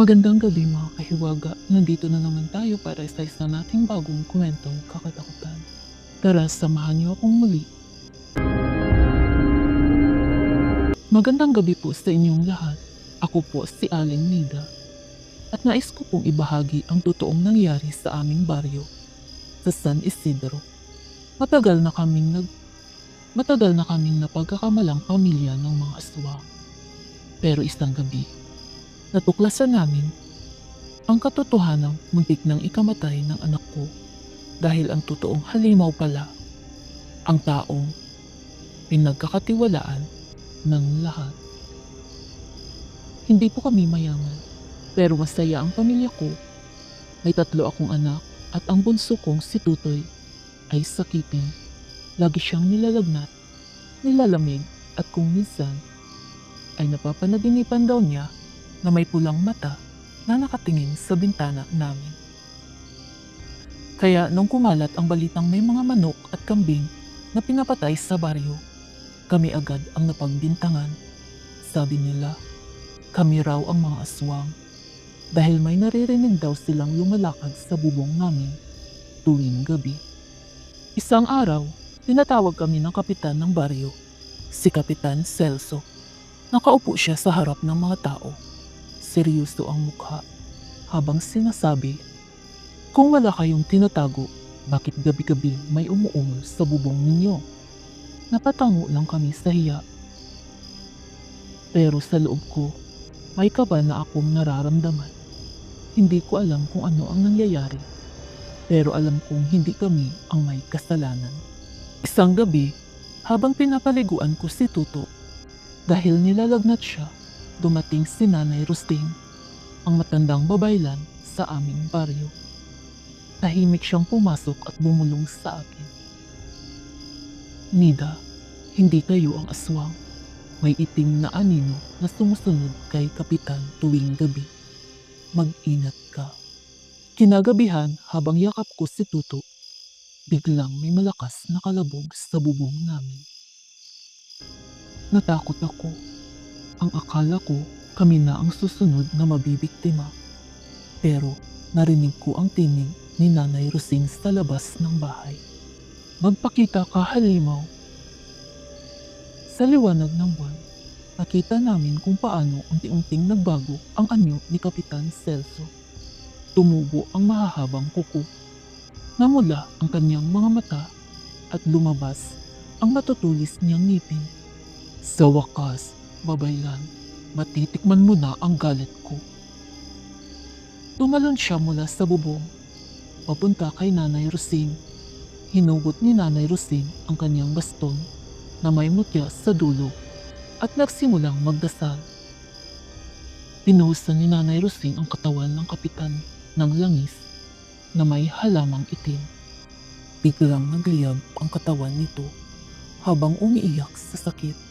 Magandang gabi mga kahiwaga. Nandito na naman tayo para sa isa nating bagong kwentong kakatakutan. Tara, samahan niyo akong muli. Magandang gabi po sa inyong lahat. Ako po si Aling Nida. At nais ko pong ibahagi ang totoong nangyari sa aming baryo sa San Isidro. Matagal na kaming nag Matagal na kaming napagkakamalang pamilya ng mga aswang. Pero isang gabi, natuklasan namin ang katotohanan muntik nang ikamatay ng anak ko dahil ang totoong halimaw pala ang taong pinagkakatiwalaan ng lahat. Hindi po kami mayaman, pero masaya ang pamilya ko. May tatlo akong anak at ang bunso kong si Tutoy ay sakitin. Lagi siyang nilalagnat, nilalamig at kung minsan ay napapanaginipan daw niya na may pulang mata na nakatingin sa bintana namin. Kaya nung kumalat ang balitang may mga manok at kambing na pinapatay sa baryo, kami agad ang napagbintangan. Sabi nila, kami raw ang mga aswang dahil may naririnig daw silang lumalakad sa bubong namin tuwing gabi. Isang araw, tinatawag kami ng kapitan ng baryo, si Kapitan Celso. Nakaupo siya sa harap ng mga tao. Seryoso ang mukha habang sinasabi, Kung wala kayong tinatago, bakit gabi-gabi may umuungol sa bubong ninyo? Napatango lang kami sa hiya. Pero sa loob ko, may kaba na akong nararamdaman. Hindi ko alam kung ano ang nangyayari. Pero alam kong hindi kami ang may kasalanan. Isang gabi, habang pinapaliguan ko si Tuto, dahil nilalagnat siya, dumating si Nanay Rusting, ang matandang babaylan sa aming baryo. Tahimik siyang pumasok at bumulong sa akin. Nida, hindi kayo ang aswang. May itim na anino na sumusunod kay Kapitan tuwing gabi. Mag-ingat ka. Kinagabihan habang yakap ko si Tuto, biglang may malakas na kalabog sa bubong namin. Natakot ako. Ang akala ko kami na ang susunod na mabibiktima. Pero narinig ko ang tinig ni Nanay Rosing sa labas ng bahay. Magpakita ka halimaw. Sa liwanag ng buwan, nakita namin kung paano unti-unting nagbago ang anyo ni Kapitan Celso. Tumubo ang mahahabang kuko. Namula ang kanyang mga mata at lumabas ang matutulis niyang ngipin. Sa wakas, babaylan, matitikman mo na ang galit ko. Tumalon siya mula sa bubong, papunta kay Nanay Rosing. Hinugot ni Nanay Rosing ang kanyang baston na may mutya sa dulo at nagsimulang magdasal. Pinuhusan ni Nanay Rosing ang katawan ng kapitan ng langis na may halamang itim. Biglang nagliyab ang katawan nito habang umiiyak sa sakit.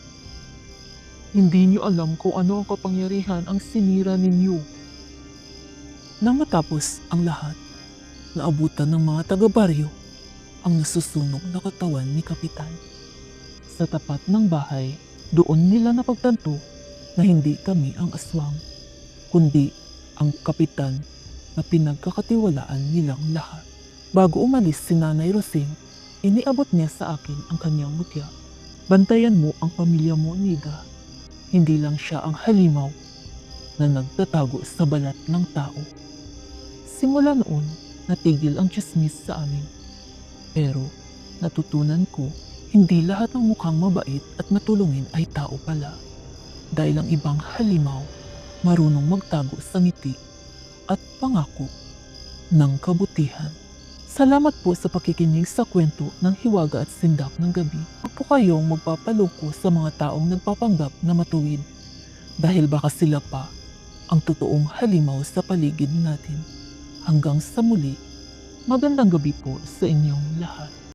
Hindi niyo alam kung ano ang kapangyarihan ang sinira ninyo. Nang matapos ang lahat, naabutan ng mga taga-baryo ang nasusunog na katawan ni Kapitan. Sa tapat ng bahay, doon nila napagtanto na hindi kami ang aswang, kundi ang kapitan na pinagkakatiwalaan nilang lahat. Bago umalis si Nanay Rosing, iniabot niya sa akin ang kanyang mutya. Bantayan mo ang pamilya mo, Nida. Hindi lang siya ang halimaw na nagtatago sa balat ng tao. Simula noon, natigil ang chismis sa amin. Pero natutunan ko, hindi lahat ng mukhang mabait at matulungin ay tao pala. Dahil ang ibang halimaw, marunong magtago sa ngiti at pangako ng kabutihan. Salamat po sa pakikinig sa kwento ng Hiwaga at Sindak ng Gabi. Po kayong magpapaloko sa mga taong nagpapanggap na matuwid dahil baka sila pa ang totoong halimaw sa paligid natin. Hanggang sa muli, magandang gabi po sa inyong lahat.